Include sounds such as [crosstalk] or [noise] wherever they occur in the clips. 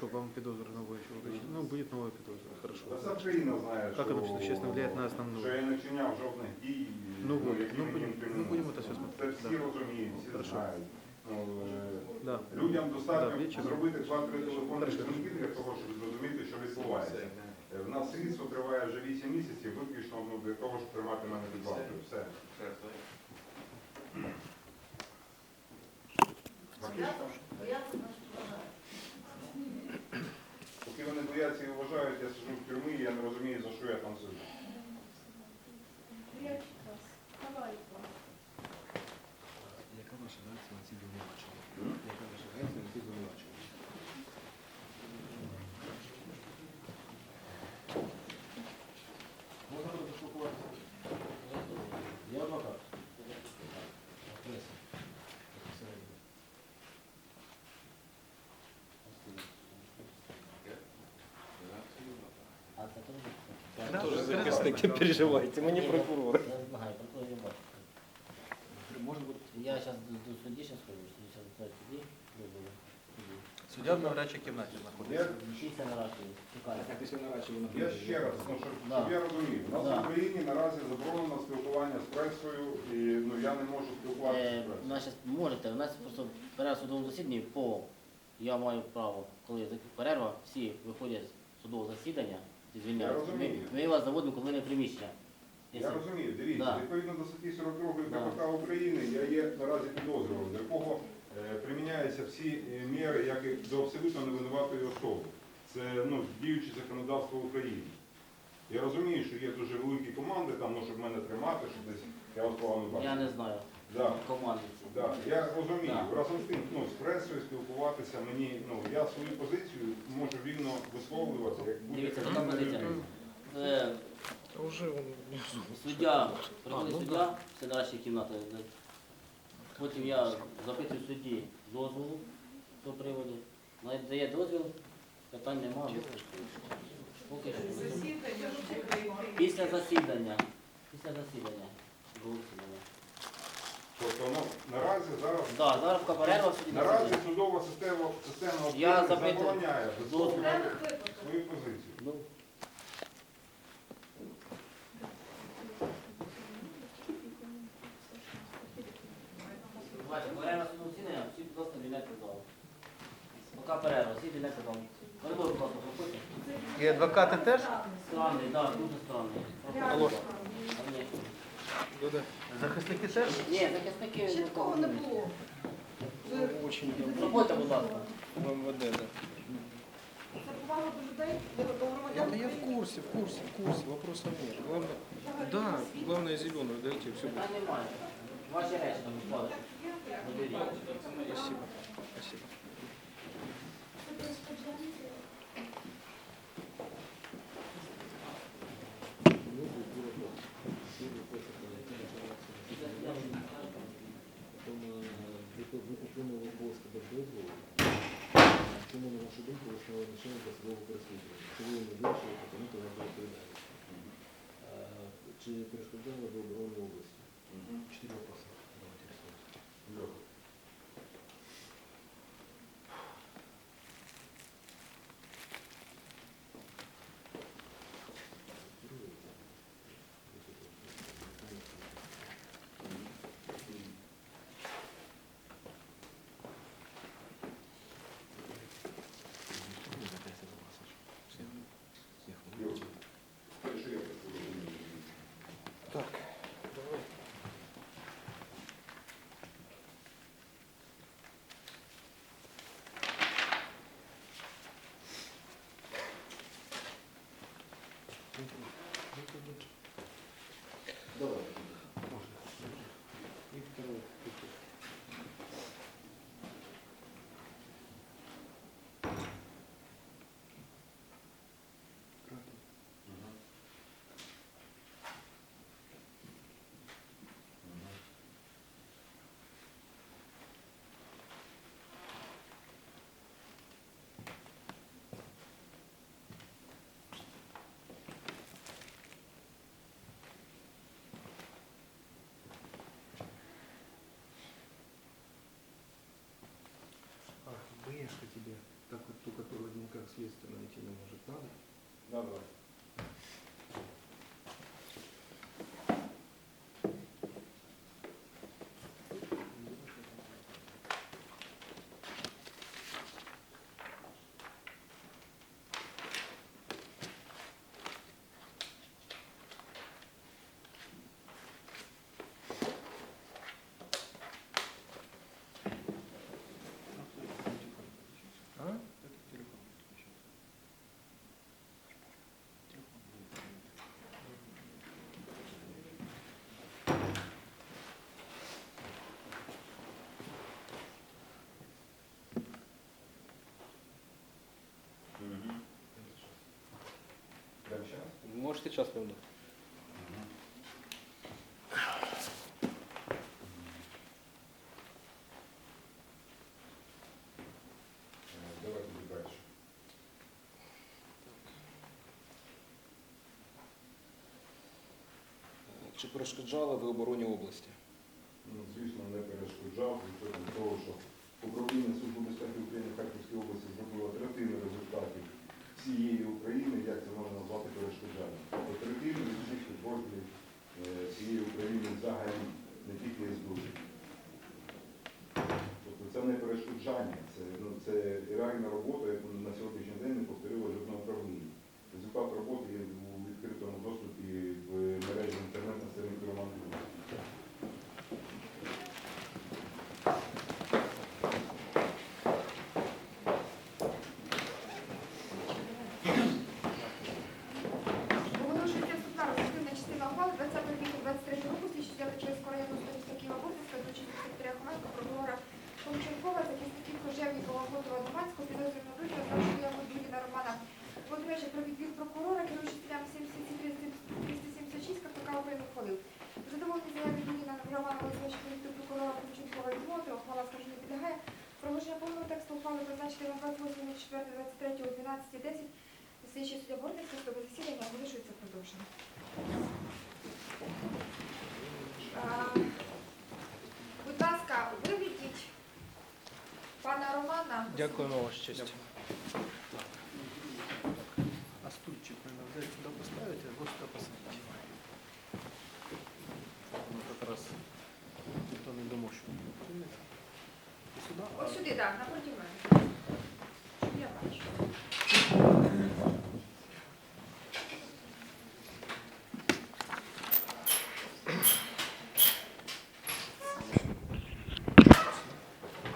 хорошо, вам підозру нову ще вручить. Ну, буде нова підозра, хорошо. Та Вся країна знає, Как оно що, существенно влияет на основную? що я не вчиняв жодних дій, Ну, вот, які ну, мені будем- інкримінують. ну, будем это всё Це смотреть, всі да. розуміють, всі Хорошо. знають. Ну, е, Да. Людям достатньо Да, вечором. зробити два-три Хорошо. дзвінки для того, щоб зрозуміти, що відбувається. Е, В нас слідство триває вже 8 місяців, виключно ну, для того, щоб тримати мене під вартою. Все. Фактично, бояться і вважають, я сижу в тюрмі, я не розумію, за що я там сиджу. Яка ваша реакція на ці звинувачення? Яка ваша реакція на ці звинувачення? Можна буде поспілкуватися? Я адвокат. Преса. Безпосередньо. А це теж Тоже захисник, не переживайте, ми не прокурор. Я зараз до, судді зараз сходжу, зараз до судді. Суддя в наврядчій кімнаті знаходиться. Після я ще раз, ну, щоб, Да. щоб я розумів, у нас Да. в Україні наразі заборонено спілкування з пресою, і ну, я не можу спілкуватися Е, з пресою. Значить, можете, у нас просто перерва в судовому засіданні по, я маю право, коли перерва, всі виходять з судового засідання, Ми, вас заводимо, коли приміщення. Я Якщо- розумію, дивіться, Да. відповідно до статті 42 Да. КПК України я є наразі підозрюваним, до якого е, приміняються всі е, міри, як і до абсолютно невинуватої особи. Це ну, діюче законодавство України. Я розумію, що є дуже великі команди, там, ну, щоб мене тримати, щоб десь я вас погано бачу. Я не знаю Да. команди ці. Да, я розумію. Да. Разом з тим, ну, з пресою спілкуватися мені, ну, я свою позицію можу вільно висловлювати, як Дивіться, будь-яка така позиція. людина. Е, Уже он Суддя, приходить ну суддя, це наша кімната. де- Потім я запитую судді дозволу по приводу. Навіть дає дозвіл, питань немає. Поки що. Після засідання. Після засідання. Тобто, ну, наразі зараз Да, зараз перерва в суді Наразі судова система, система Я України запитую. забороняє висловлювати свою позицію. Ну, Бачите, перерва судового засідання, всі, будь ласка, звільняйте залу. Поки перерва, всі звільняйте залу. Коридор, будь ласка, проходьте. І адвокати теж? Странний, так, дуже странний. Алло. А, ні. Люди. Захисники теж? Ні, захисники... Ще такого не було. Очень. Будь ласка. Це повага до людей, до громадян. я в курсе, в курсе, в курсе, вопросов нет. Главное, да, главное зеленую дайте, все будет. Питань немає. Ваші речі там. Заберіть. Спасибо, спасибо. Чому, на вашу думку, основне рішення для судового переслідування? Чому ви не вирішили притягнути вас до відповідальності? Е, Чи перешкоджали ви оборони області? Чотири вопроси. Давайте розповісти. Юрій, це що я так розумію? Так, давай. Давай. И второй. А, тебе. Так вот ту, которую никак следствие найти не может, надо? Да, да. Прямо Можете час певно. Е, Давайте далі. Чи перешкоджали ви обороні області? 23 12 10 Слідчий суддя Бортницька судове засідання оголошується продовженим. А, Будь ласка, виведіть пана Романа. Дякуємо ваша честь. А стульчик, наверное, взять сюда поставить, а вот сюда посадить. Ну, как раз никто не думал, что сюда, Ось сюди, так, напроти мене. Щоб я бачу.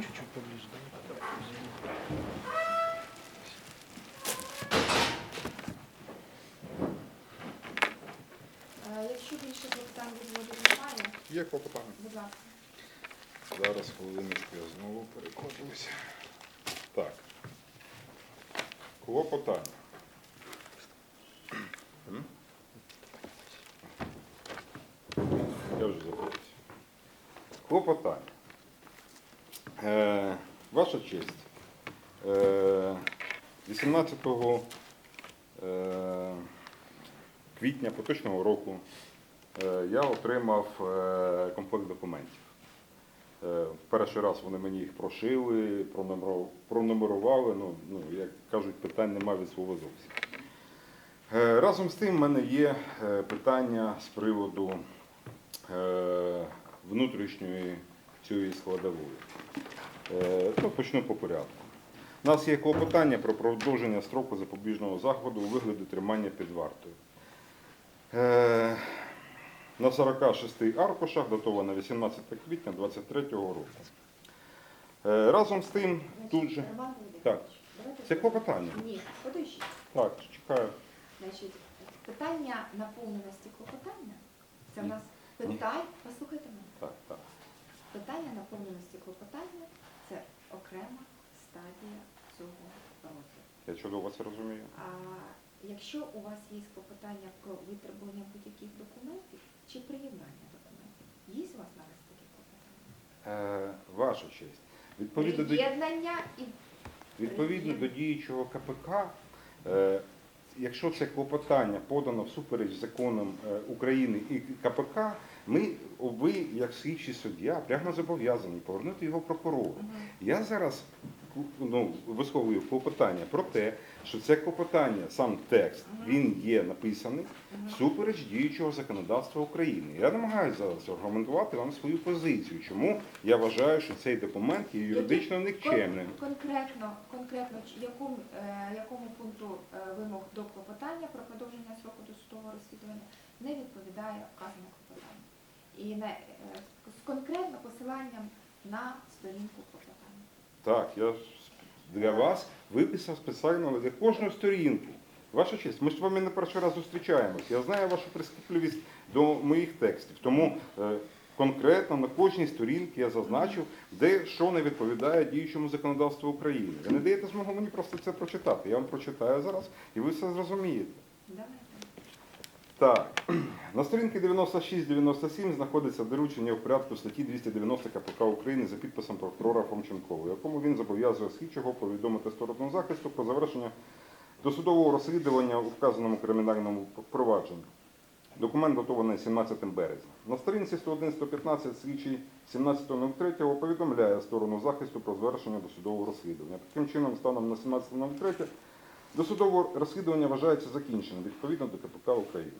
чуть-чуть поближе, да? Е, Якщо більше запитань відводів немає, Є клопотання. будь ласка. Зараз хвилиночку я знову перекладуся. Так. Клопотання. Я вже запитався. Клопотання. Е, ваша честь. Е, 18 е, квітня поточного року я отримав е, комплект документів. Е, Перший раз вони мені їх прошили, пронумерували. Ну, ну, як кажуть, питань немає від слова зовсім. Е, Разом з тим, в мене є е, питання з приводу е, внутрішньої цієї складової. Е, Ну, почну по порядку. У нас є клопотання про продовження строку запобіжного заходу у вигляді тримання під вартою. На 46 аркушах, датовано 18 квітня 2023 року. Е, Разом з тим, тут же. Так. Це клопотання. Ні, подождіть. Так, чекаю. Значить, питання наповненості клопотання. Це в нас питань, послухайте мене. Так, так. Питання наповненості клопотання це окрема стадія цього розгляду. Я чудово це розумію. А якщо у вас є клопотання про витребування будь-яких документів чи приєднання документів, є у вас наразі такі клопотання? Е, ваша честь. Відповідно до, і відповідно до діючого КПК, е, якщо це клопотання подано всупереч законам е, України і КПК, ми, ви, як слідчий суддя, прямо зобов'язані повернути його прокурору. Я зараз ну, висловлюю клопотання про те, що це клопотання, сам текст, він є написаний всупереч діючого законодавства України. Я намагаюся зараз аргументувати вам свою позицію, чому я вважаю, що цей документ є юридично никчемним. Конкретно, конкретно якому, е, якому пункту е, вимог до клопотання про продовження строку досудового розслідування не відповідає вказане клопотання. І не, е, з конкретно посиланням на сторінку клопотання. Так, я для вас виписав спеціально для кожну сторінку. Ваша честь, ми з вами не перший раз зустрічаємось. Я знаю вашу прискіпливість до моїх текстів. Тому е, конкретно на кожній сторінці я зазначив, де що не відповідає діючому законодавству України. Ви не даєте змогу мені просто це прочитати. Я вам прочитаю зараз, і ви все зрозумієте. Так, на сторінці 96-97 знаходиться доручення в порядку статті 290 КПК України за підписом прокурора Фомченкова, якому він зобов'язує слідчого повідомити сторону захисту про завершення досудового розслідування у вказаному кримінальному провадженні. Документ готований 17 березня. На сторінці 101-115 слідчий 17.03 повідомляє сторону захисту про завершення досудового розслідування. Таким чином, станом на 17.03 Досудове розслідування вважається закінченим відповідно до КПК України.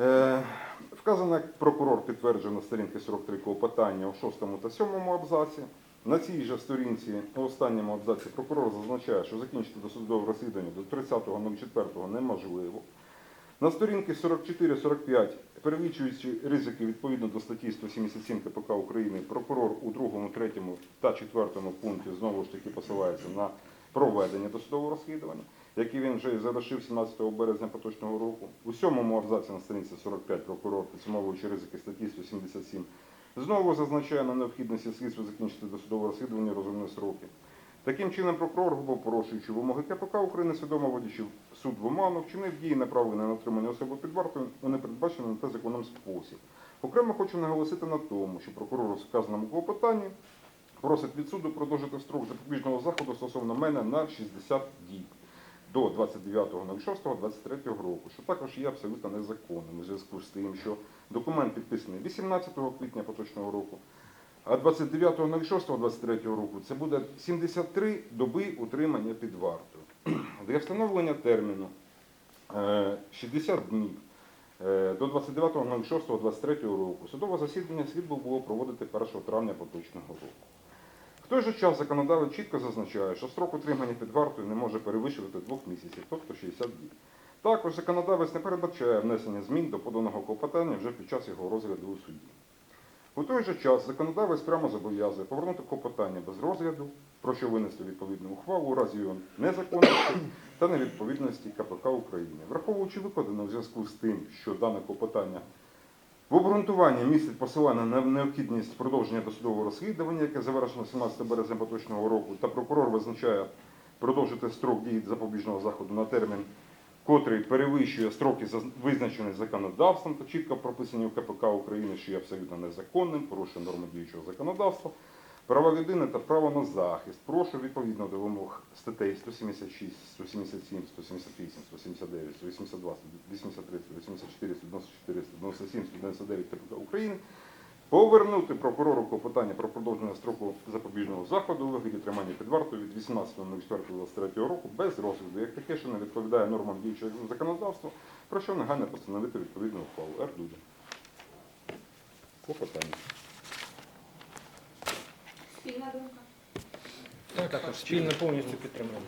Е, вказано, прокурор підтверджує на сторінці 43 клопотання у 6 та 7 абзаці. На цій же сторінці у останньому абзаці прокурор зазначає, що закінчити досудове розслідування до 30.04 неможливо. На сторінці 44-45, перелічуючи ризики відповідно до статті 177 КПК України, прокурор у 2, 3 та 4 пункті знову ж таки посилається на проведення досудового розслідування, який він вже і завершив 17 березня поточного року. У сьомому абзаці на сторінці 45 прокурор, підсумовуючи ризики статті 177, знову зазначає на необхідності слідства закінчити досудове розслідування розумні сроки. Таким чином, прокурор, грубо порушуючи вимоги КПК України, свідомо водячи суд в оману, вчинив дії, направлені на отримання особи під вартою у непередбачений на те законом спосіб. Окремо хочу наголосити на тому, що прокурор у вказаному клопотанні просить від суду продовжити строк запобіжного заходу стосовно мене на 60 діб до 29.06.23 року, що також є абсолютно незаконним у зв'язку з тим, що документ підписаний 18 квітня поточного року, а 29.06.23 року це буде 73 доби утримання під вартою. [clears throat] Для встановлення терміну е, 60 днів е, до 29.06.23 року судове засідання слід було проводити 1 травня поточного року. В той же час законодавець чітко зазначає, що строк утримання під вартою не може перевищувати двох місяців, тобто 60 днів. Також законодавець не передбачає внесення змін до поданого клопотання вже під час його розгляду у суді. У той же час законодавець прямо зобов'язує повернути клопотання без розгляду, про що винести відповідну ухвалу у разі його незаконності та невідповідності КПК України. Враховуючи викладене у зв'язку з тим, що дане клопотання в обґрунтуванні містить посилання на необхідність продовження досудового розслідування, яке завершено 17 березня поточного року, та прокурор визначає продовжити строк дії запобіжного заходу на термін, котрий перевищує строки, визначені законодавством та чітко прописані в КПК України, що є абсолютно незаконним, порушує норми діючого законодавства. Права людини та право на захист. Прошу відповідно до вимог статей 176, 177, 178, 179, 182, 183, 184, 194, 197, 199 КПК України повернути прокурору клопотання про продовження строку запобіжного заходу у вигляді тримання під вартою від 18.04.23 року без розгляду, як таке, що не відповідає нормам діючого законодавства, про що негайно постановити відповідну ухвалу. Р. Дудя. Клопотання. Спільна думка. Також спільно повністю підтримуємо.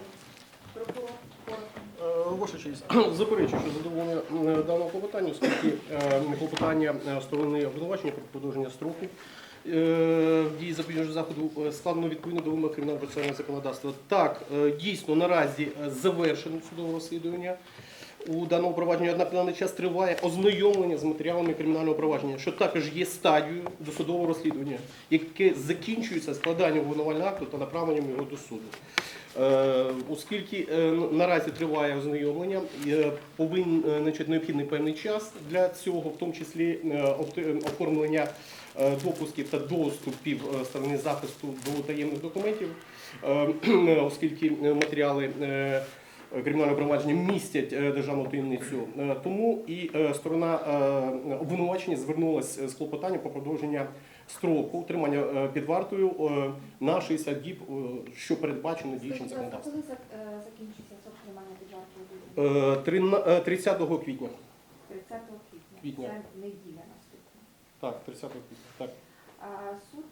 Прокурор, коротко. Е, Ваша честь, [clears throat] заперечую, що задоволення е, даного клопотання, оскільки е, клопотання е, сторони обвинувачення про продовження строку е, дії запобіжного заходу е, складено відповідно до вимог кримінального процесуального законодавства. Так, е, дійсно наразі е, завершено судове розслідування. У даному провадженні, однак на даний час триває ознайомлення з матеріалами кримінального провадження, що також є стадією досудового розслідування, яке закінчується складанням обвинувального акту та направленням його до суду. Е, Оскільки е, наразі триває ознайомлення, е, повинен значить, необхідний певний час для цього, в тому числі оформлення допусків та доступів сторони захисту до таємних документів, [clears throat] оскільки матеріали е, кримінального провадження містять е, державну таємницю. Е, Тому і сторона обвинувачення звернулася з клопотанням про продовження строку утримання е, під вартою на 60 діб, що передбачено діючим законодавством. коли закінчиться срок тримання під вартою? Е, трина- е, 30 квітня. 30 квітня. Це неділя наступна. Так, 30 квітня. Так. А суд,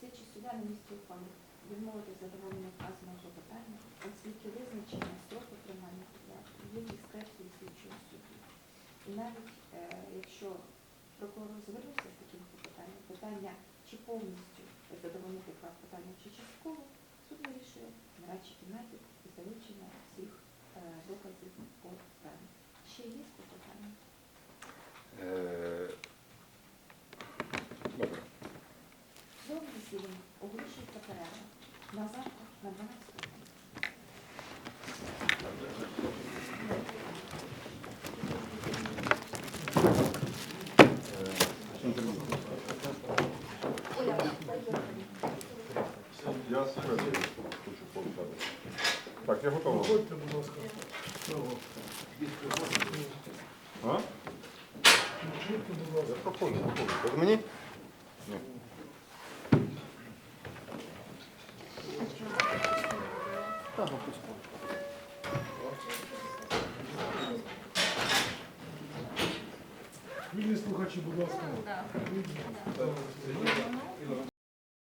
слідчий суддя на місці ухвали відмовити задоволення вказаного клопотання, оскільки визначення строку тримання під вартою є дискрецією слідчого судді. І навіть е, якщо прокурор звернувся з таким клопотанням, питання чи повністю задовольнити клопотання, чи частково, суд вирішує в нарадчій кімнаті із залучення всіх е, доказів по справі. Ще є клопотання? Е, Добре. Судове засідання оголошується перерва на завтра на 12 Я спереду хочу повідати. Так, я готовий. Виходьте, будь ласка. А? Виходьте, будь ласка. Я проходжу, проходжу. Мені?